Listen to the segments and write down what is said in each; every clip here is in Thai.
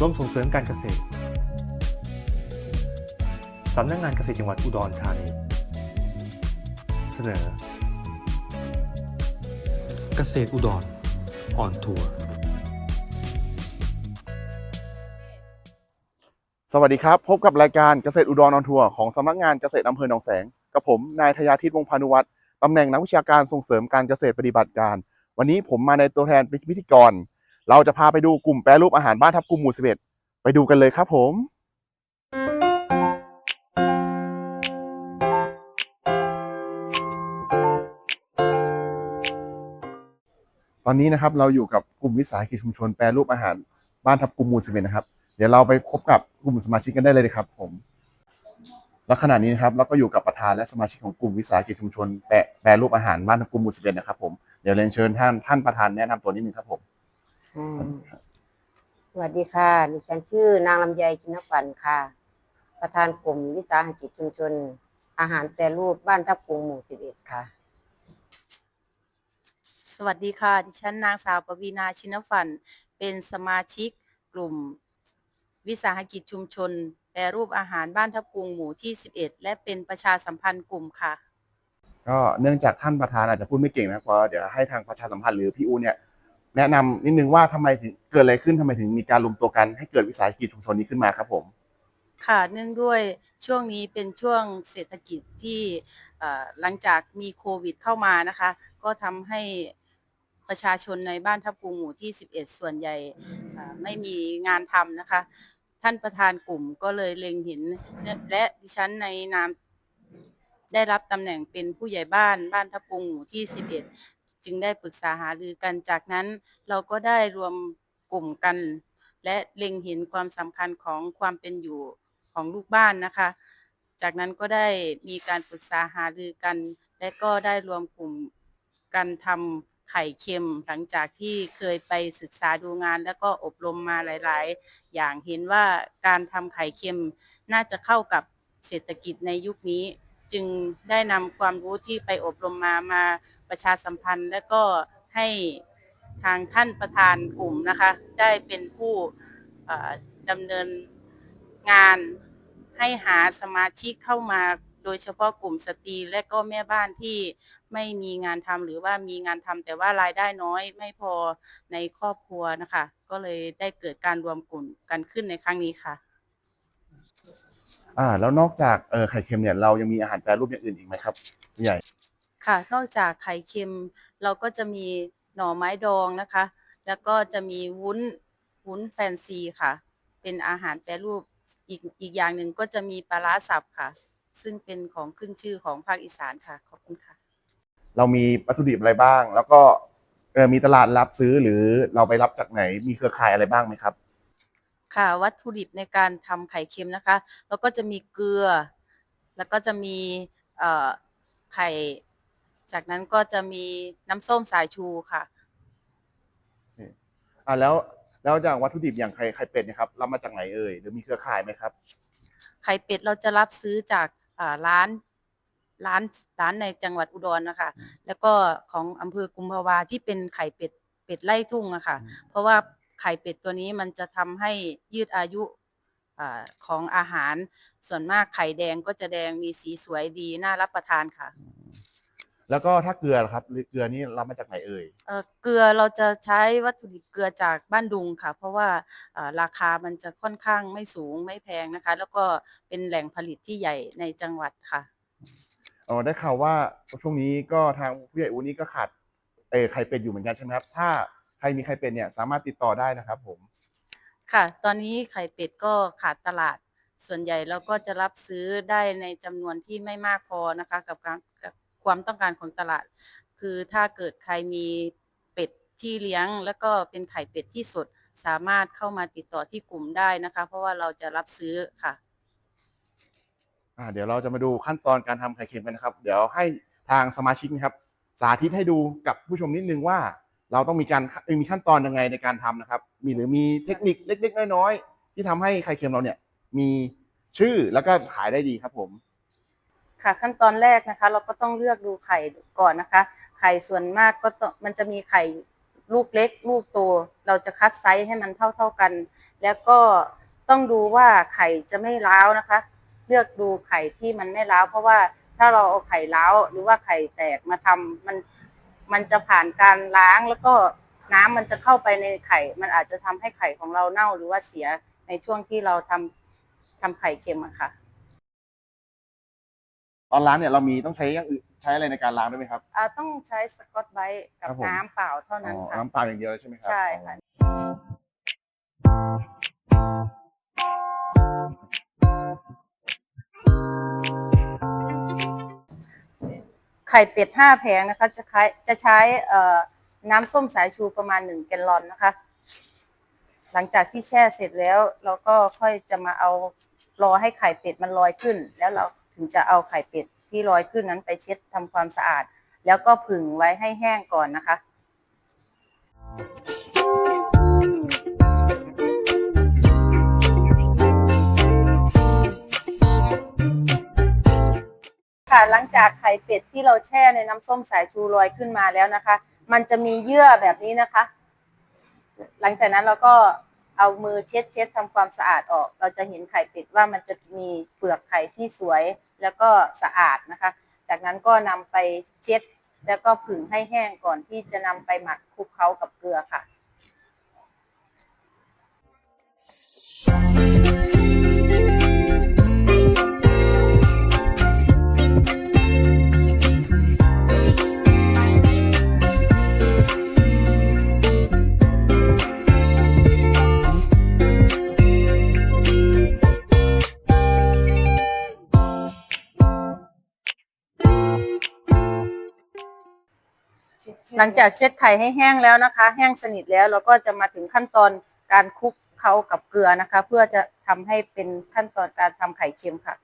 กรมส่งเสริมการเกษตร สำนักงงานเกษตรจังหวัดอุดรธานี เสนอ เกษตรอุดรออนทัวร์สวัสดีครับ พบกับรายการเกษตรอุดรออนทัวร์ของสำนักงานเกษตรอำเภอหนองแสง กับผมนายธยาทิตวงพานุวัฒน์ตำแหน่งนักวิชาการส่งเสริมการเกษตรปฏิบัติการ วันนี้ผมมาในตัวแทนเป็นพิธีกร เราจะพาไปดูกลุ่มแปรรูปอาหารบ้านทับกลุ่มหมู่11 ไปดูกันเลยครับผมตอนนี้นะครับเราอยู่กับกลุ่มวิสาหกิจชุมชนแปรรูปอาหารบ้านทับกลุ่มหมู่11นะครับ เดี๋ยวเราไปพบกับกลุ่มสมาชิกกันได้เลยนะครับ ผม และขณะนี้นะครับเราก็อยู่กับประธานและสมาชิกของกลุ่มวิสาหกิจชุมชนแปรรูปอาหารบ้านทับกลุ่มหมู่11นะครับผมเดี๋ยวเรียนเชิญท่านท่านประธานแนะนำตัวนิดนึงครับผม อืมสวัสดีค่ะ ดิฉันชื่อนางลำไยชินฝันค่ะ ประธานกลุ่มวิสาหกิจชุมชน อาหารแปรรูปบ้านทับกรุงหมู่สิบเอ็ดค่ะ สวัสดีค่ะ ดิฉันนางสาวปวีนาชินฝัน เป็นสมาชิกกลุ่มวิสาหกิจชุมชน แปรรูปอาหารบ้านทับกรุงหมู่ที่ 11 และเป็นประชาสัมพันธ์กลุ่มค่ะ ก็เนื่องจากท่านประธานอาจจะพูดไม่เก่งนะครับก็เดี๋ยวให้ทางประชาสัมพันธ์หรือพี่อูเนี่ย แนะนำนิดนึงว่าทำไมถึงเกิดอะไรขึ้นทำไมถึงมีการรวมตัวกันให้เกิดวิสาหกิจชุมชนนี้ขึ้นมาครับผมค่ะเนื่องด้วยช่วงนี้เป็นช่วงเศรษฐกิจที่หลังจากมีโควิดเข้ามานะคะ ก็ทำให้ประชาชนในบ้านทับกรุงหมู่ที่ 11 ส่วนใหญ่ไม่มีงานทำนะคะ ท่านประธานกลุ่มก็เลยเล็งเห็น และดิฉันในนามได้รับตำแหน่งเป็นผู้ใหญ่บ้านบ้านทับกรุงหมู่ที่ 11 จึงได้ปรึกษาหารือกันจากนั้น เราก็ได้รวมกลุ่มกัน และเล็งเห็นความสำคัญของความเป็นอยู่ของลูกบ้านนะคะ จากนั้นก็ได้มีการปรึกษาหารือกัน และก็ได้รวมกลุ่มกันทำไข่เค็มหลังจากที่เคยไปศึกษาดูงาน แล้วก็อบรมมาหลาย ๆ อย่างเห็นว่าการทำไข่เค็มน่าจะเข้ากับเศรษฐกิจในยุคนี้ จึงได้นำความรู้ที่ไปอบรมมามาประชาสัมพันธ์ และก็ให้ทางท่านประธานกลุ่มนะคะ ได้เป็นผู้ดำเนินงานให้หาสมาชิกเข้ามาโดยเฉพาะกลุ่มสตรีและก็แม่บ้านที่ไม่มีงานทำหรือว่ามีงานทำแต่ว่ารายได้น้อยไม่พอในครอบครัวนะคะ ก็เลยได้เกิดการรวมกลุ่มกันขึ้นในครั้งนี้ค่ะ อ่าแล้วนอกจากเออไข่เค็มเนี่ยเรายังมีอาหารแปรรูปอย่างอื่นอีกไหมครับพี่ใหญ่ค่ะ นอกจากไข่เค็มเราก็จะมีหน่อไม้ดองนะคะ แล้วก็จะมีวุ้นวุ้นแฟนซีค่ะ เป็นอาหารแปรรูปอีกอีกอย่างหนึ่งก็จะมีปลาร้าสับค่ะ ซึ่งเป็นของขึ้นชื่อของภาคอีสานค่ะขอบคุณค่ะ เรามีวัตถุดิบอะไรบ้าง แล้วก็เออมีตลาดรับซื้อหรือเราไปรับจากไหนมีเครือข่ายอะไรบ้างไหมครับ ค่ะ วัตถุดิบในการทำไข่เค็มนะคะ แล้วก็จะมีเกลือ แล้วก็จะมีเอ่อไข่ จากนั้นก็จะมีน้ำส้มสายชูค่ะอ่าแล้วแล้วอย่างวัตถุดิบอย่างไข่ไข่เป็ดเนะครับรับมาจากไหนเอ่ยหรือมีเครือข่ายไหมครับ ไข่เป็ดเราจะรับซื้อจากอ่าร้านร้านร้านในจังหวัดอุดรนะคะ แล้วก็ของอำเภอกุมภาวาที่เป็นไข่เป็ดเป็ดไล่ทุ่งอะค่ะ เพราะว่าไข่เป็ดตัวนี้มันจะทำให้ยืดอายุอ่าของอาหาร ส่วนมากไข่แดงก็จะแดงมีสีสวยดีน่ารับประทานค่ะ แล้วก็ถ้าเกลือล่ะครับหรือเกลือนี่รับมาจากไหนเอ่ยเอ่อเกลือเราจะใช้วัตถุดิบเกลือจากบ้านดุงค่ะ เพราะว่าอ่าราคามันจะค่อนข้างไม่สูงไม่แพงนะคะ แล้วก็เป็นแหล่งผลิตที่ใหญ่ในจังหวัดค่ะอ๋อได้ข่าวว่าช่วงนี้ก็ทางผู้ใหญ่อูนี่ก็ขาดเออไข่เป็ดอยู่เหมือนกันใช่ไหมครับ ถ้าใค รมีไข่เป็ดเนี่ยสามารถติดต่อได้นะครับผม ค่ะ ตอนนี้ไข่เป็ดก็ขาดตลาด ส่วนใหญ่เราก็จะรับซื้อได้ในจำนวนที่ไม่มากพอนะคะ กับการกับความต้องการของตลาด คือถ้าเกิดใครมีเป็ดที่เลี้ยง แล้วก็เป็นไข่เป็ดที่สดสามารถเข้ามาติดต่อที่กลุ่มได้นะคะ เพราะว่าเราจะรับซื้อค่ะ อ่าเดี๋ยวเราจะมาดูขั้นตอนการทำไข่เค็มกันนะครับ เดี๋ยวให้ทางสมาชิกนะครับ สาธิตให้ดูกับผู้ชมนิดนึงว่า เราต้องมีการมีขั้นตอนยังไงในการทำนะครับ มีหรือมีเทคนิคเล็ก ๆ น้อยๆที่ทำให้ไข่เค็มเราเนี่ย มีชื่อแล้วก็ขายได้ดีครับผม ค่ะขั้นตอนแรกนะคะ เราก็ต้องเลือกดูไข่ก่อนนะคะ ไข่ส่วนมากก็ต้องมันจะมีไข่ลูกเล็ก ลูกโตเราจะคัดไซส์ให้มันเท่า ๆกัน แล้วก็ต้องดูว่าไข่จะไม่ร้าวนะคะ เลือกดูไข่ที่มันไม่ร้าวเพราะว่าถ้าเราเอาไข่ร้าวหรือว่าไข่แตกมาทำมัน มันจะผ่านการล้างแล้วก็น้ำมันจะเข้าไปในไข่ มันอาจจะทำให้ไข่ของเราเน่าหรือว่าเสียในช่วงที่เราทำทำไข่เค็มอะค่ะ ตอนล้างเนี่ยเรามีต้องใช้อย่างอื่นใช้อะไรในการล้างด้วยไหมครับ อ่าต้องใช้สกอตไบรท์กับครับผม น้ำเปล่าเท่าอ๋นั้นอค่ะ น้ำเปล่าอย่างเดียวเลยใช่ไหมครัใช่ค่ะ ข่เป็ดห้าแผงนะคะ จะใช้จะใช้เอ่อน้ำส้มสายชูประมาณหนึ่งแกลลอนนะคะ หลังจากที่แช่เสร็จแล้ว เราก็ค่อยจะมาเอารอให้ไข่เป็ดมันลอยขึ้น แล้วเราถึงจะเอาไข่เป็ดที่ลอยขึ้นนั้นไปเช็ดทำความสะอาด แล้วก็ผึ่งไว้ให้แห้งก่อนนะคะ หลังจากไข่เป็ดที่เราแช่ในน้ำส้มสายชูลอยขึ้นมาแล้วนะคะ มันจะมีเยื่อแบบนี้นะคะ หลังจากนั้นเราก็เอามือเช็ดเช็ดทำความสะอาดออก เราจะเห็นไข่เป็ดว่ามันจะมีเปลือกไข่ที่สวยแล้วก็สะอาดนะคะ จากนั้นก็นำไปเช็ดแล้วก็ผึ่งให้แห้งก่อนที่จะนำไปหมักคลุกเคล้ากับเกลือค่ะ หลังจากเช็ดไข่ให้แห้งแล้วนะคะ แห้งสนิทแล้วเราก็จะมาถึงขั้นตอนการคลุกเคล้ากับเกลือนะคะ เพื่อจะทำให้เป็นขั้นตอนการทำไข่เค็มค่ะ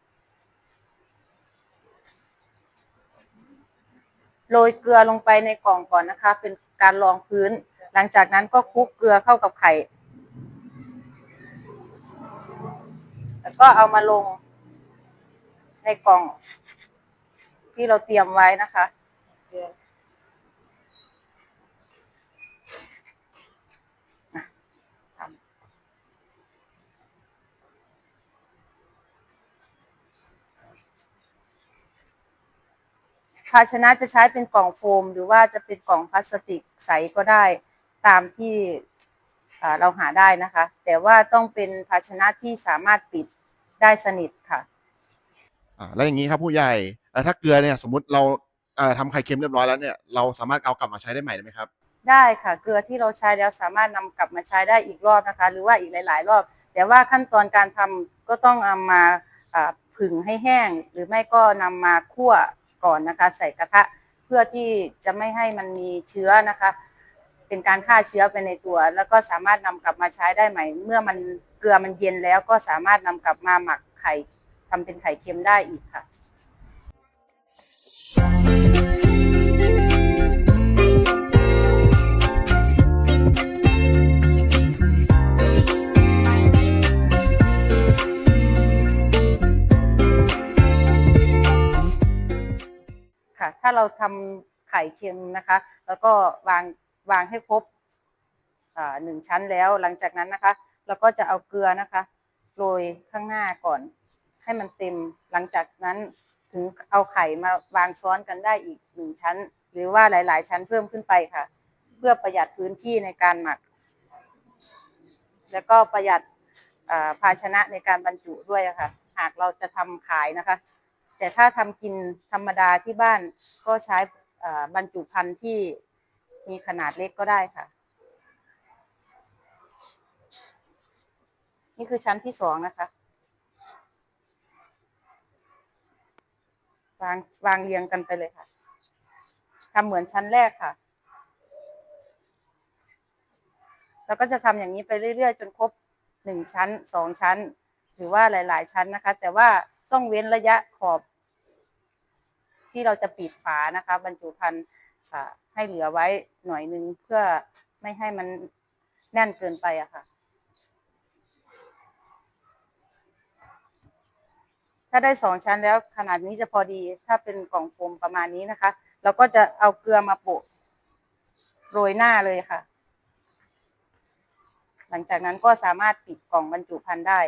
โรยเกลือลงไปในกล่องก่อนนะคะ เป็นการรองพื้น หลังจากนั้นก็คลุกเกลือเข้ากับไข่ แล้วก็เอามาลงในกล่องที่เราเตรียมไว้นะคะ ภาชนะจะใช้เป็นกล่องโฟม หรือว่าจะเป็นกล่องพลาสติกใสก็ได้ตามที่อ่าเราหาได้นะคะ แต่ว่าต้องเป็นภาชนะที่สามารถปิดได้สนิทค่ะอ่าแล้วอย่างนี้ครับผู้ใหญ่เอ่อถ้าเกลือเนี่ยสมมติเราเอ่อทำไข่เค็มเรียบร้อยแล้วเนี่ยเราสามารถเอากลับมาใช้ได้ใหม่ได้ไหมครับ ได้ค่ะเกลือที่เราใช้แล้วสามารถนำกลับมาใช้ได้อีกรอบนะคะ หรือว่าอีกหลาย ๆ รอบ แต่ว่าขั้นตอนการทำก็ต้องเอามาอ่าผึ่งให้แห้ง หรือไม่ก็นำมาคั่ว ก่อนนะคะ ใส่กระทะเพื่อที่จะไม่ให้มันมีเชื้อนะคะ เป็นการฆ่าเชื้อไปในตัว แล้วก็สามารถนำกลับมาใช้ได้ใหม่ เมื่อมันเกลือมันเย็นแล้วก็สามารถนำกลับมาหมักไข่ทำเป็นไข่เค็มได้อีกค่ะ ถ้าเราทำไข่เค็มนะคะ แล้วก็วางวางให้ครบหนึ่งชั้นแล้วหลังจากนั้นนะคะ เราก็จะเอาเกลือนะคะโรยข้างหน้าก่อน ให้มันเต็มหลังจากนั้นถึงเอาไข่มาวางซ้อนกันได้อีกหนึ่งชั้น หรือว่าหลาย ๆ ชั้นเพิ่มขึ้นไปค่ะ เพื่อประหยัดพื้นที่ในการหมัก แล้วก็ประหยัดภาชนะในการบรรจุด้วยะค่ะ หากเราจะทำขายนะคะ แต่ถ้าทำกินธรรมดาที่บ้านก็ใช้บรรจุภัณฑ์ที่มีขนาดเล็กก็ได้ค่ะ นี่คือชั้นที่สองนะคะ วางวางเรียงกันไปเลยค่ะทำเหมือนชั้นแรกค่ะ แล้วก็จะทำอย่างนี้ไปเรื่อยๆ จนครบหนึ่งชั้นสองชั้น หรือว่าหลาย ๆ ชั้นนะคะ แต่ว่า ต้องเว้นระยะขอบ ที่เราจะปิดฝานะคะ บรรจุภัณฑ์ให้เหลือไว้หน่อยนึงเพื่อไม่ให้มันแน่นเกินไปอะค่ะ ถ้าได้สองชั้นแล้วขนาดนี้จะพอดีถ้าเป็นกล่องโฟมประมาณนี้นะคะ เราก็จะเอาเกลือมาโปะโรยหน้าเลยค่ะ หลังจากนั้นก็สามารถปิดกล่องบรรจุภัณฑ์ได้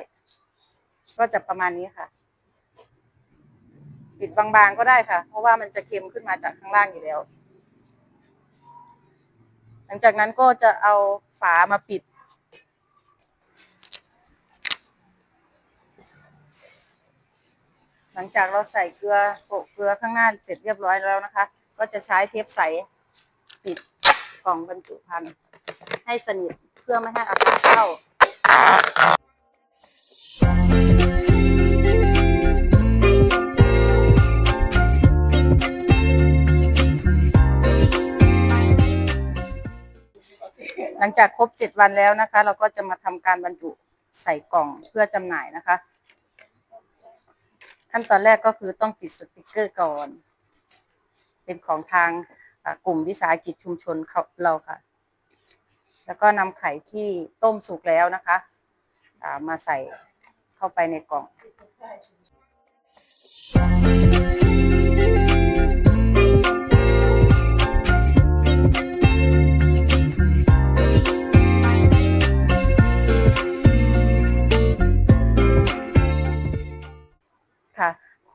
ก็จะประมาณนี้ค่ะ ปิดบางๆก็ได้ค่ะ เพราะว่ามันจะเค็มขึ้นมาจากข้างล่างอยู่แล้ว หลังจากนั้นก็จะเอาฝามาปิด หลังจากเราใส่เกลือโปะเกลือข้างหน้าเสร็จเรียบร้อยแล้วนะคะ ก็จะใช้เทปใสปิดกล่องบรรจุภัณฑ์ให้สนิทเพื่อไม่ให้อากาศเข้า หลังจากครบเจ็ดวันแล้วนะคะ เราก็จะมาทำการบรรจุใส่กล่องเพื่อจำหน่ายนะคะ ขั้นตอนแรกก็คือต้องติดสติกเกอร์ก่อน เป็นของทางกลุ่มวิสาหกิจชุมชนเขาเราค่ะ แล้วก็นำไข่ที่ต้มสุกแล้วนะคะมาใส่เข้าไปในกล่อง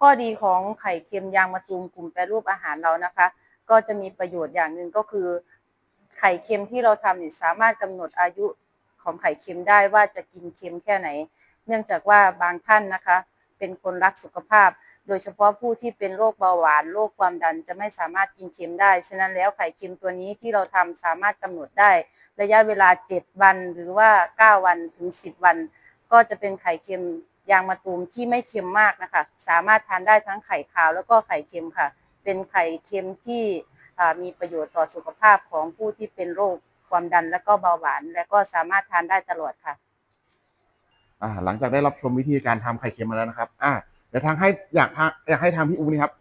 ข้อดีของไข่เค็มยางมะตูมกลุ่มแปรรูปอาหารเรานะคะ ก็จะมีประโยชน์อย่างหนึ่งก็คือ ไข่เค็มที่เราทำเนี่ยสามารถกำหนดอายุของไข่เค็มได้ว่าจะกินเค็มแค่ไหน เนื่องจากว่าบางท่านนะคะ เป็นคนรักสุขภาพ โดยเฉพาะผู้ที่เป็นโรคเบาหวานโรคความดันจะไม่สามารถกินเค็มได้ ฉะนั้นแล้วไข่เค็มตัวนี้ที่เราทำสามารถกำหนดได้ ระยะเวลา 7 วันหรือว่า 9 วันถึง 10 วัน ก็จะเป็นไข่เค็ม ยางมะตูมที่ไม่เค็มมากนะคะ สามารถทานได้ทั้งไข่ขาวแล้วก็ไข่เค็มค่ะ เป็นไข่เค็มที่อ่ามีประโยชน์ต่อสุขภาพของผู้ที่เป็นโรคความดันและก็เบาหวาน และก็สามารถทานได้ตลอดค่ะอ่าหลังจากได้รับชมวิธีการทำไข่เค็มมาแล้วนะครับอ่าเดี๋ยวทางให้อยากทางอยากให้ทางพี่อูนี่ครับ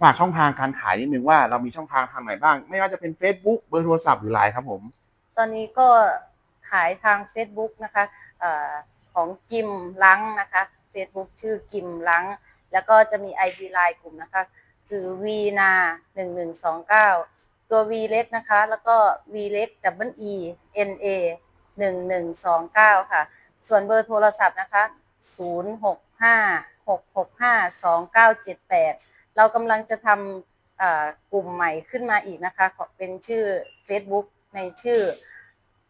ฝากช่องทางการขายนิดนึงว่าเรามีช่องทางทางไหนบ้าง ไม่ว่าจะเป็น Facebook เบอร์โทรศัพท์หรือไลน์ครับผม ตอนนี้ก็ขายทาง Facebook นะคะเออ ของกิมลังนะคะ Facebook ชื่อกิมลัง แล้วก็จะมี ID ไลน์กลุ่มนะคะ คือ v นาหนึ่งหนึ่งสองเก้าตัว V เล็กนะคะ แล้วก็ V เล็ก W E N A หนึ่งหนึ่งสองเก้าค่ะ ส่วนเบอร์โทรศัพท์นะคะศูนย์หกห้าหกหกห้าสองเก้าเจ็ดแปดเรากำลังจะทำกลุ่มใหม่ขึ้นมาอีกนะคะ เป็นชื่อ Facebook ในชื่อ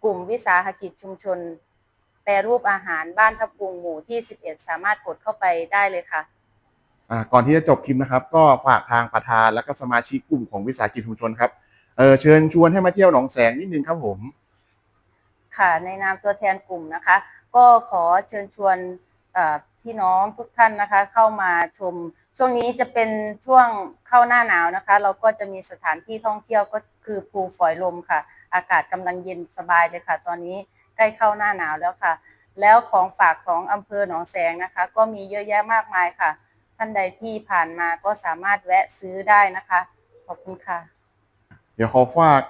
กลุ่มวิสาหกิจชุมชน ปรรูปอาหารบ้านทับปรุงหมู่ที่ 11 สามารถกดเข้าไปได้เลยค่ะ อ่าก่อนที่จะจบคลิปนะครับ ก็ฝากทางประธานและก็สมาชิกกลุ่มของวิสาหกิจชุมชนครับเออเชิญชวนให้มาเที่ยวหนองแสงนิดนึงครับผม ค่ะในนามตัวแทนกลุ่มนะคะ ก็ขอเชิญชวนเอ่อพี่น้องทุกท่านนะคะ เข้ามาชม ช่วงนี้จะเป็นช่วงเข้าหน้าหนาวนะคะ เราก็จะมีสถานที่ท่องเที่ยวก็คือภูฝอยลมค่ะ อากาศกำลังเย็นสบายเลยค่ะ ตอนนี้ ใกล้เข้าหน้าหนาวแล้วค่ะ แล้วของฝากของอำเภอหนองแสงนะคะ ก็มีเยอะแยะมากมายค่ะ ท่านใดที่ผ่านมาก็สามารถแวะซื้อได้นะคะ ขอบคุณค่ะ เดี๋ยวขอฝาก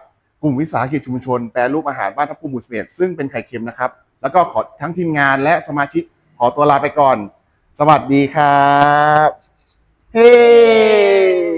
กลุ่มวิสาหกิจชุมชนแปรรูปอาหารบ้านทับปูหมูสเปดซึ่งเป็นไข่เค็มนะครับ แล้วก็ขอทั้งทีมงานและสมาชิกขอตัวลาไปก่อน สวัสดีครับ เฮ้